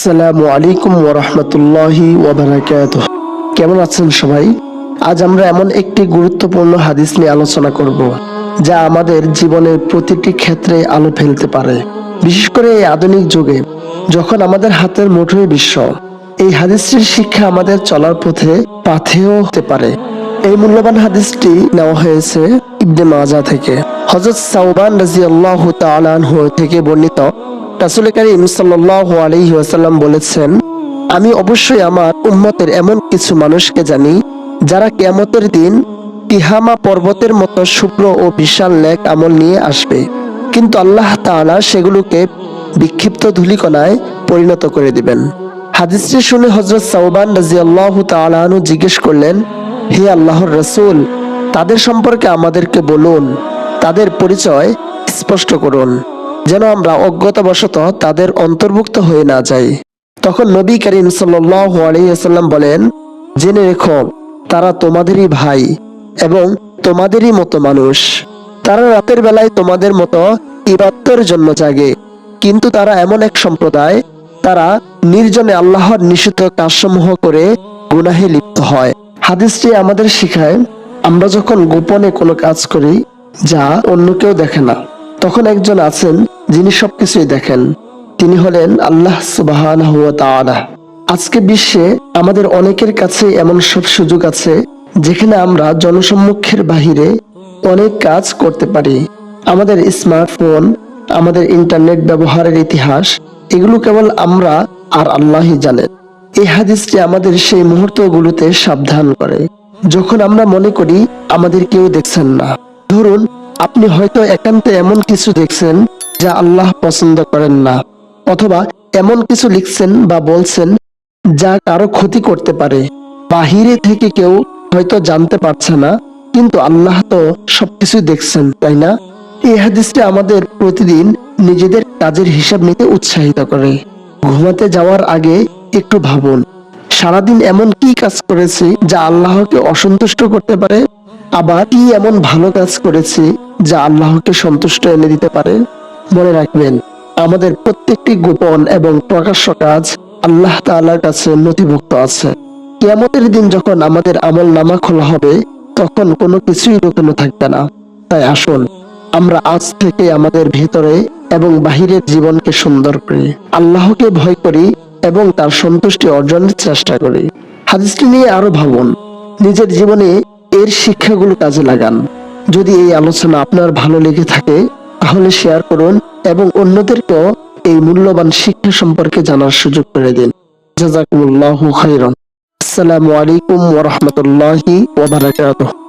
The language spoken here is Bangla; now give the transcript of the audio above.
আসসালামু আলাইকুম ওরহমতুল্লাহি ওবারাকাত কেমন আছেন সবাই? আজ আমরা এমন একটি গুরুত্বপূর্ণ হাদিস নিয়ে আলোচনা করব, যা আমাদের জীবনের প্রতিটি ক্ষেত্রে আলো ফেলতে পারে। বিশেষ করে এই আধুনিক যুগে, যখন আমাদের হাতের মুঠোয় বিশ্ব, এই হাদিসটির শিক্ষা আমাদের চলার পথে পাথেও হতে পারে। এই মূল্যবান হাদিসটি নেওয়া হয়েছে ইবনে মাজা থেকে। হজরত সাউবান তাআলা আনহু থেকে বর্ণিত রাসূল করিম সাল্লাল্লাহু আলাইহি ওয়াসাল্লাম বলেছেন, আমি অবশ্যই আমার উম্মতের এমন কিছু মানুষকে জানি, যারা কিয়ামতের দিন তিহামা পর্বতের মতো শুভ্র ও বিশাল লেক আমল নিয়ে আসবে। কিন্তু আল্লাহ তাআলা সেগুলোকে বিক্ষিপ্ত ধূলিকণায় পরিণত করে দিবেন। হাদিসটি শুনে হজরত সাউবান রাজিয়াল্লাহু তাআলা আনহু জিজ্ঞেস করলেন, হে আল্লাহর রসুল, তাদের সম্পর্কে আমাদেরকে বলুন, তাদের পরিচয় স্পষ্ট করুন। যেন আমরা অজ্ঞতাবশত তাদের অন্তর্ভুক্ত হয়ে না যাই। তখন নবী করিম সাল্লাম বলেন, জেনে রেখো, তারা তোমাদেরই ভাই এবং তোমাদেরই মতো মানুষ। তারা রাতের বেলায় তোমাদের মতো ইবাদতের জন্য জাগে। কিন্তু তারা এমন এক সম্প্রদায়, তারা নির্জনে আল্লাহর নিষিদ্ধ কাজসমূহ করে গুনাহে লিপ্ত হয়। হাদিসটি আমাদের শিখায়, আমরা যখন গোপনে কোনো কাজ করি, যা অন্য কেউ দেখে না। তখন একজন আছেন যিনি সবকিছুই দেখেন। তিনি হলেন আল্লাহ সুবাহ আজকে বিশ্বে আমাদের অনেকের কাছে এমন সব সুযোগ আছে যেখানে আমরা জনসম্মুখের বাহিরে অনেক কাজ করতে পারি। আমাদের স্মার্টফোন, আমাদের ইন্টারনেট ব্যবহারের ইতিহাস, এগুলো কেবল আমরা আর আল্লাহই জানেন। এই হাদিসটি আমাদের সেই মুহূর্তগুলোতে সাবধান করে। যখন আমরা মনে করি আমাদের কেউ দেখছেন না, ধরুন আপনি হয়তো একান্তে এমন কিছু দেখছেন যা আল্লাহ পছন্দ করেন না, অথবা এমন কিছু লিখছেন বা বলছেন যা কারও ক্ষতি করতে পারে। বাহিরে থেকে কেউ হয়তো জানতে পারছে না, কিন্তু আল্লাহ তো সবকিছু দেখছেন, তাই না? এই হাদিসটা আমাদের প্রতিদিন নিজেদের কাজের হিসাব নিতে উৎসাহিত করে। ঘুমাতে যাওয়ার আগে একটু ভাবুন, সারাদিন এমন কি কাজ করেছি যা আল্লাহকে অসন্তুষ্ট করতে পারে? আবার কি এমন ভালো কাজ করেছি যা আল্লাহকে সন্তুষ্ট এনে দিতে পারে? মনে রাখবেন, আমাদের প্রত্যেকটি গোপন এবং প্রকাশ্য কাজ আল্লাহ তাআলার কাছে নথিভুক্ত আছে। কিয়ামতের দিন যখন আমাদের আমল নামা খোলা হবে, তখন কোনো কিছুই লুকানো থাকবে না। তাই আসুন, আমরা আজ থেকে আমাদের ভেতরে এবং বাহিরের জীবনকে সুন্দর করি। আল্লাহকে ভয় করি এবং তার সন্তুষ্টি অর্জনের চেষ্টা করি। হাদিসটি নিয়ে আরও ভাবুন, নিজের জীবনে এর শিক্ষাগুলো কাজে লাগান। যদি এই আলোচনা আপনার ভালো লেগে থাকে, তাহলে শেয়ার করুন এবং অন্যদেরকেও এই মূল্যবান শিক্ষা সম্পর্কে জানার সুযোগ করে দিন। জাজাকুল্লাহ আসসালামু আলাইকুম ওয়া রাহমাতুল্লাহি ওয়া বারাকাতুহু।